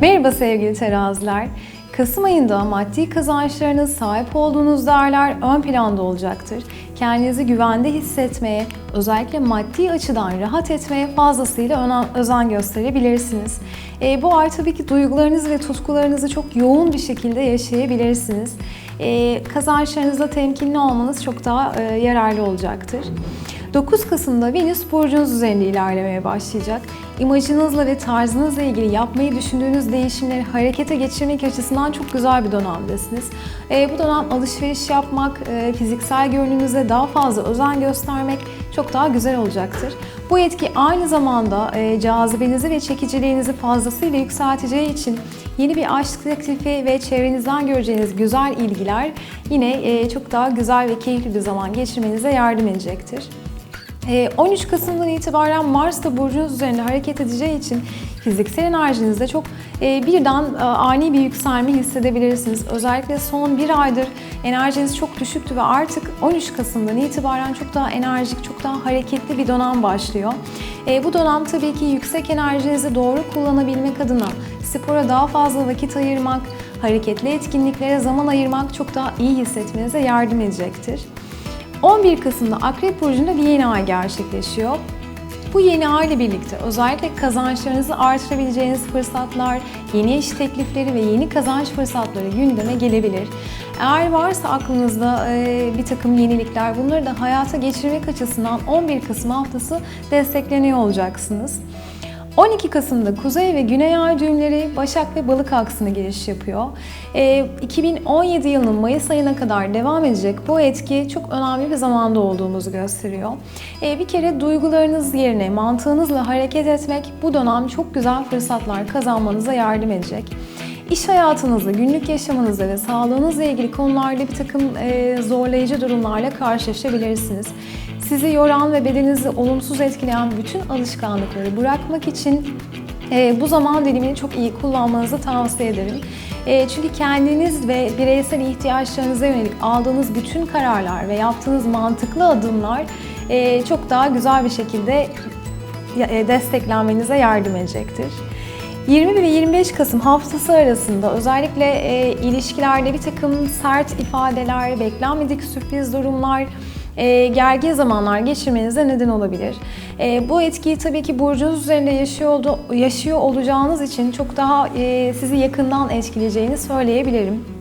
Merhaba sevgili teraziler. Kasım ayında maddi kazançlarınız, sahip olduğunuz değerler ön planda olacaktır. Kendinizi güvende hissetmeye, özellikle maddi açıdan rahat etmeye fazlasıyla özen gösterebilirsiniz. E, bu ay tabii ki duygularınızı ve tutkularınızı çok yoğun bir şekilde yaşayabilirsiniz. E, kazançlarınızda temkinli olmanız çok daha e, yararlı olacaktır. 9 Kasım'da Venüs burcunuz üzerinde ilerlemeye başlayacak. İmajınızla ve tarzınızla ilgili yapmayı düşündüğünüz değişimleri harekete geçirmek açısından çok güzel bir dönemdesiniz. E, bu dönem alışveriş yapmak, e, fiziksel görünümüze daha fazla özen göstermek çok daha güzel olacaktır. Bu etki aynı zamanda e, cazibenizi ve çekiciliğinizi fazlasıyla yükselteceği için yeni bir aşk teklifi ve çevrenizden göreceğiniz güzel ilgiler yine e, çok daha güzel ve keyifli bir zaman geçirmenize yardım edecektir. 13 Kasım'dan itibaren Mars da burcunuz üzerinde hareket edeceği için fiziksel enerjinizde çok birden ani bir yükselme hissedebilirsiniz. Özellikle son bir aydır enerjiniz çok düşüktü ve artık 13 Kasım'dan itibaren çok daha enerjik, çok daha hareketli bir dönem başlıyor. Bu dönem tabii ki yüksek enerjinizi doğru kullanabilmek adına spora daha fazla vakit ayırmak, hareketli etkinliklere zaman ayırmak çok daha iyi hissetmenize yardım edecektir. 11 Kasım'da Akrep Burcu'nda yeni ay gerçekleşiyor. Bu yeni ay ile birlikte özellikle kazançlarınızı artırabileceğiniz fırsatlar, yeni iş teklifleri ve yeni kazanç fırsatları gündeme gelebilir. Eğer varsa aklınızda e, bir takım yenilikler bunları da hayata geçirmek açısından 11 Kasım haftası destekleniyor olacaksınız. 12 Kasım'da Kuzey ve Güney Ay düğümleri Başak ve Balık aksına giriş yapıyor. E, 2017 yılının Mayıs ayına kadar devam edecek bu etki çok önemli bir zamanda olduğumuzu gösteriyor. E, bir kere duygularınız yerine mantığınızla hareket etmek bu dönem çok güzel fırsatlar kazanmanıza yardım edecek. İş hayatınızda, günlük yaşamınızda ve sağlığınızla ilgili konularda bir takım e, zorlayıcı durumlarla karşılaşabilirsiniz. Sizi yoran ve bedeninizi olumsuz etkileyen bütün alışkanlıkları bırakmak için e, bu zaman dilimini çok iyi kullanmanızı tavsiye ederim. E, çünkü kendiniz ve bireysel ihtiyaçlarınıza yönelik aldığınız bütün kararlar ve yaptığınız mantıklı adımlar e, çok daha güzel bir şekilde e, desteklenmenize yardım edecektir. 20 ve 25 Kasım haftası arasında özellikle e, ilişkilerde bir takım sert ifadeler, beklenmedik sürpriz durumlar, e, gergin zamanlar geçirmenize neden olabilir. E, bu etkiyi tabii ki burcunuz üzerinde yaşıyor, yaşıyor olacağınız için çok daha e, sizi yakından etkileyeceğini söyleyebilirim.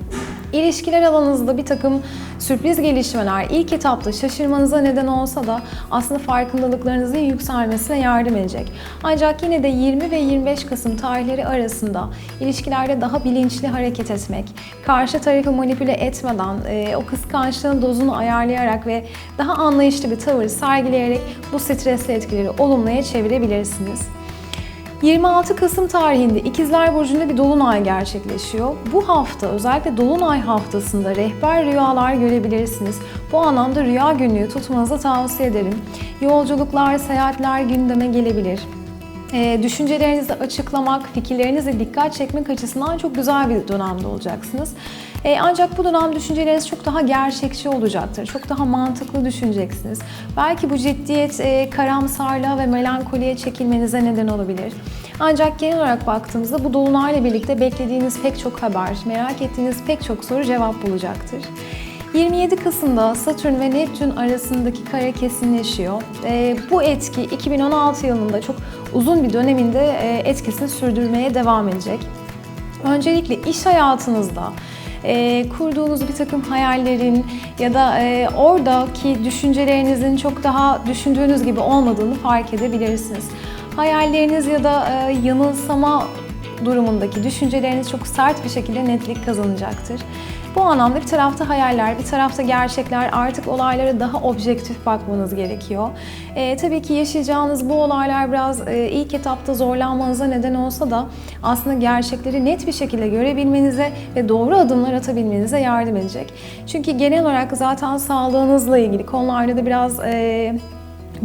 İlişkiler alanınızda bir takım sürpriz gelişmeler ilk etapta şaşırmanıza neden olsa da aslında farkındalıklarınızın yükselmesine yardım edecek. Ancak yine de 20 ve 25 Kasım tarihleri arasında ilişkilerde daha bilinçli hareket etmek, karşı tarafı manipüle etmeden, e, o kıskançlığın dozunu ayarlayarak ve daha anlayışlı bir tavır sergileyerek bu stresli etkileri olumluya çevirebilirsiniz. 26 Kasım tarihinde İkizler Burcu'nda bir dolunay gerçekleşiyor. Bu hafta özellikle dolunay haftasında rehber rüyalar görebilirsiniz. Bu anlamda rüya günlüğü tutmanızı tavsiye ederim. Yolculuklar, seyahatler gündeme gelebilir düşüncelerinizi açıklamak, fikirlerinize dikkat çekmek açısından çok güzel bir dönemde olacaksınız. E, ancak bu dönem düşünceleriniz çok daha gerçekçi olacaktır. Çok daha mantıklı düşüneceksiniz. Belki bu ciddiyet e, karamsarlığa ve melankoliye çekilmenize neden olabilir. Ancak genel olarak baktığımızda bu dolunayla birlikte beklediğiniz pek çok haber, merak ettiğiniz pek çok soru cevap bulacaktır. 27 Kasım'da Satürn ve Neptün arasındaki kare kesinleşiyor. E, bu etki 2016 yılında çok uzun bir döneminde e, etkisini sürdürmeye devam edecek. Öncelikle iş hayatınızda e, kurduğunuz bir takım hayallerin ya da e, oradaki düşüncelerinizin çok daha düşündüğünüz gibi olmadığını fark edebilirsiniz. Hayalleriniz ya da e, yanılsama durumundaki düşünceleriniz çok sert bir şekilde netlik kazanacaktır. Bu anlamda bir tarafta hayaller, bir tarafta gerçekler artık olaylara daha objektif bakmanız gerekiyor. E, tabii ki yaşayacağınız bu olaylar biraz e, ilk etapta zorlanmanıza neden olsa da aslında gerçekleri net bir şekilde görebilmenize ve doğru adımlar atabilmenize yardım edecek. Çünkü genel olarak zaten sağlığınızla ilgili konularda da biraz e,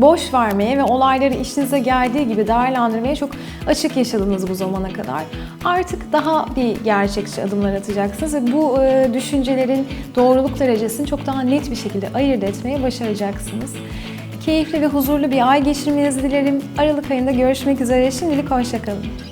boş vermeye ve olayları işinize geldiği gibi değerlendirmeye çok açık yaşadınız bu zamana kadar. Artık daha bir gerçekçi adımlar atacaksınız ve bu e, düşüncelerin doğruluk derecesini çok daha net bir şekilde ayırt etmeye başaracaksınız. Keyifli ve huzurlu bir ay geçirmenizi dilerim. Aralık ayında görüşmek üzere. Şimdilik hoşçakalın.